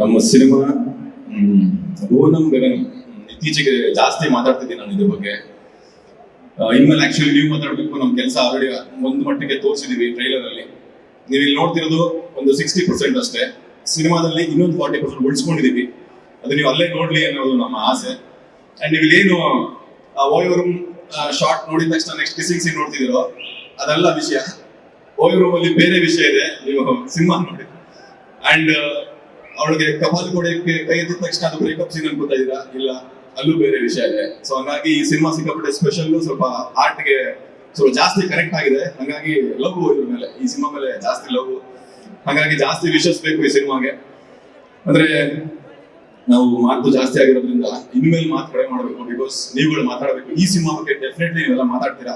ನಮ್ಮ ಸಿನಿಮಾ ಓನಂ ಗಗನ್ ಇತ್ತೀಚೆಗೆ ಜಾಸ್ತಿ ಮಾತಾಡ್ತಿದ್ದೀನಿ ನಾನು ಇದ್ರ ಬಗ್ಗೆ. ಇನ್ಮೇಲೆ ಆಕ್ಚುಲಿ ನೀವು ಮಾತಾಡಬೇಕು ನಮ್ಮ ಕೆಲಸ ಆಲ್ರೆಡಿ ಒಂದು ಮಟ್ಟಿಗೆ ತೋರಿಸಿದೀವಿ ಟ್ರೈಲರ್ ಅಲ್ಲಿ ನೀವು ಇಲ್ಲಿ ನೋಡ್ತಿರೋದು ಒಂದು ಸಿಕ್ಸ್ಟಿ ಪರ್ಸೆಂಟ್ ಅಷ್ಟೇ. ಸಿನಿಮಾದಲ್ಲಿ ಇನ್ನೊಂದು ಫಾರ್ಟಿ ಪರ್ಸೆಂಟ್ ಉಳಿಸ್ಕೊಂಡಿದೀವಿ. ಅದು ನೀವು ಅಲ್ಲೇ ನೋಡ್ಲಿ ಅನ್ನೋದು ನಮ್ಮ ಆಸೆ. ಅಂಡ್ ನೀವು ಏನು ರೂಮ್ ಶಾರ್ಟ್ ನೋಡಿದ ತಕ್ಷಣ ನೆಕ್ಸ್ಟ್ ಕಿಸಿಂಗ್ ಸೀನ್ ನೋಡ್ತಿದ್ದೀರೋ, ಅದೆಲ್ಲ ವಿಷಯ. ಓಯೋ ಅಲ್ಲಿ ಬೇರೆ ವಿಷಯ ಇದೆ, ನೀವು ಸಿನಿಮಾ ನೋಡಿ. ಅಂಡ್ ಅವಳಿಗೆ ಕಮಲ್ ಕೊಡಕ್ಕೆ ಕೈ ಎದ್ದ ತಕ್ಷಣ ಅದು ಬ್ರೇಕಪ್ ಸೀನ್ ಅನ್ಕೋತಾ ಇದೀರಾ ಇಲ್ಲ, ಅಲ್ಲೂ ಬೇರೆ ವಿಷಯ ಇದೆ. ಸೊ ಹಂಗಾಗಿ ಈ ಸಿನಿಮಾ ಸಿಕ್ಕಾಪಟ್ಟೆ ಸ್ಪೆಷಲ್ ಸ್ವಲ್ಪ ಆರ್ಟ್ಗೆ ಸ್ವಲ್ಪ ಜಾಸ್ತಿ ಕನೆಕ್ಟ್ ಆಗಿದೆ. ಹಂಗಾಗಿ ಲವ್ ಇದ್ರ ಮೇಲೆ. ಈ ಸಿನಿಮಾ ಮೇಲೆ ಜಾಸ್ತಿ ಲವ್ ಹಾಗಾಗಿ ಜಾಸ್ತಿ ವಿಷಸ್ ಬೇಕು ಈ ಸಿನಿಮಾಗೆ. ಅಂದ್ರೆ ನಾವು ಮಾತು ಜಾಸ್ತಿ ಆಗಿರೋದ್ರಿಂದ ಇನ್ಮೇಲೆ ಮಾತು ಕಡೆ ಮಾಡಬೇಕು ಬಿಕಾಸ್ ನೀವುಗಳು ಮಾತಾಡಬೇಕು. ಈ ಸಿನಿಮಾ ಬಗ್ಗೆ ಡೆಫಿನೆಟ್ಲಿ ನೀವೆಲ್ಲ ಮಾತಾಡ್ತೀರಾ?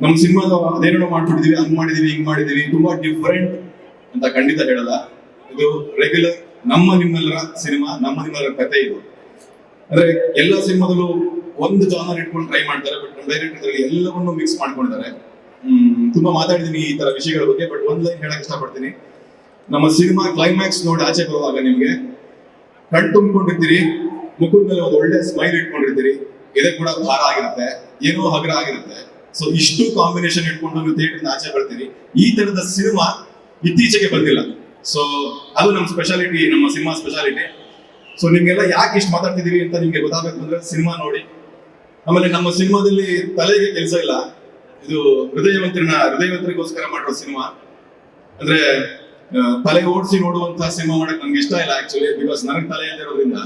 ನಮ್ಮ ಸಿನಿಮಾದ ಅದೇನೋ ಮಾಡ್ಬಿಟ್ಟಿದೀವಿ, ಹಂಗ್ ಮಾಡಿದೀವಿ, ಹಿಂಗ್ ಮಾಡಿದೀವಿ, ತುಂಬಾ ಡಿಫ್ರೆಂಟ್ ಅಂತ ಖಂಡಿತ ಹೇಳಲ್ಲ. ಇದು ರೆಗ್ಯುಲರ್ ನಮ್ಮ ನಿಮ್ಮೆಲ್ಲರ ಸಿನಿಮಾ, ನಮ್ಮ ನಿಮ್ಮೆಲ್ಲರ ಕತೆ ಇದು. ಅಂದ್ರೆ ಎಲ್ಲ ಸಿನಿಮಾದಲ್ಲೂ ಒಂದು ಜಾನರ್ ಇಟ್ಕೊಂಡು ಟ್ರೈ ಮಾಡ್ತಾರೆ ಬಟ್ ನಮ್ಮ ಡೈರೆಕ್ಟರ್ ಎಲ್ಲವನ್ನೂ ಮಿಕ್ಸ್ ಮಾಡ್ಕೊಂಡಿದ್ದಾರೆ. ಹ್ಮ್, ತುಂಬಾ ಮಾತಾಡಿದೀನಿ ಈ ತರ ವಿಷಯಗಳ ಬಗ್ಗೆ ಬಟ್ ಒಂದ್ ಲೈನ್ ಹೇಳಕ್ ಇಷ್ಟಪಡ್ತೀನಿ. ನಮ್ಮ ಸಿನಿಮಾ ಕ್ಲೈಮ್ಯಾಕ್ಸ್ ನೋಡಿ ಆಚೆ ಬರುವಾಗ ನಿಮ್ಗೆ ಕಣ್ ತುಂಬಿಕೊಂಡಿರ್ತೀರಿ, ಮುಖದ ಮೇಲೆ ಒಂದು ಒಳ್ಳೆ ಸ್ಮೈಲ್ ಇಟ್ಕೊಂಡಿರ್ತೀರಿ, ಎದೆ ಕೂಡ ಭಾರ ಆಗಿರುತ್ತೆ, ಏನೋ ಹಗರ ಆಗಿರುತ್ತೆ. ಸೊ ಇಷ್ಟು ಕಾಂಬಿನೇಷನ್ ಇಟ್ಕೊಂಡು ನೀವು ಥಿಯೇಟರ್ ಆಚೆ ಬರ್ತೀರಿ. ಈ ತರದ ಸಿನಿಮಾ ಇತ್ತೀಚೆಗೆ ಬಂದಿಲ್ಲ. ಸೊ ಅದು ನಮ್ಮ ಸ್ಪೆಷಾಲಿಟಿ ನಮ್ಮ ಸಿನಿಮಾ ಸ್ಪೆಷಾಲಿಟಿ ಸೊ ನಿಮ್ಗೆಲ್ಲ ಯಾಕೆ ಇಷ್ಟು ಮಾತಾಡ್ತಿದೀವಿ ಅಂತ ನಿಮ್ಗೆ ಗೊತ್ತಾಗಬೇಕು ಅಂದ್ರೆ ಸಿನಿಮಾ ನೋಡಿ. ಆಮೇಲೆ ನಮ್ಮ ಸಿನಿಮಾದಲ್ಲಿ ತಲೆಗೆ ಕೆಲಸ ಇಲ್ಲ. ಇದು ಹೃದಯವಂತರಿನ, ಹೃದಯವಂತರಿಗೋಸ್ಕರ ಮಾಡಿರೋ ಸಿನಿಮಾ ಅಂದ್ರೆ ತಲೆ ಓಡಿಸಿ ನೋಡುವಂತ ಸಿನಿಮಾ ಮಾಡಕ್ ನಂಗೆ ಇಷ್ಟ ಇಲ್ಲ ಆಕ್ಚುಲಿ ಬಿಕಾಸ್ ನನಗೆ ತಲೆ ಇಲ್ದಿರೋದ್ರಿಂದ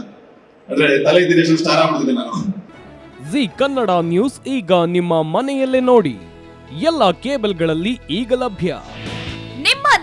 ಅಂದ್ರೆ ತಲೆ ಇದ್ದಿದ್ದು ಸ್ಟಾರ್ ಆಗ್ಬಿಡ್ತಿದ್ದೆ ನಾನು. ಜಿ ಕನ್ನಡ ನ್ಯೂಸ್ ಈಗ ನಿಮ್ಮ ಮನೆಯಲ್ಲೇ ನೋಡಿ. ಎಲ್ಲ ಕೇಬಲ್ಗಳಲ್ಲಿ ಈಗ ಲಭ್ಯ.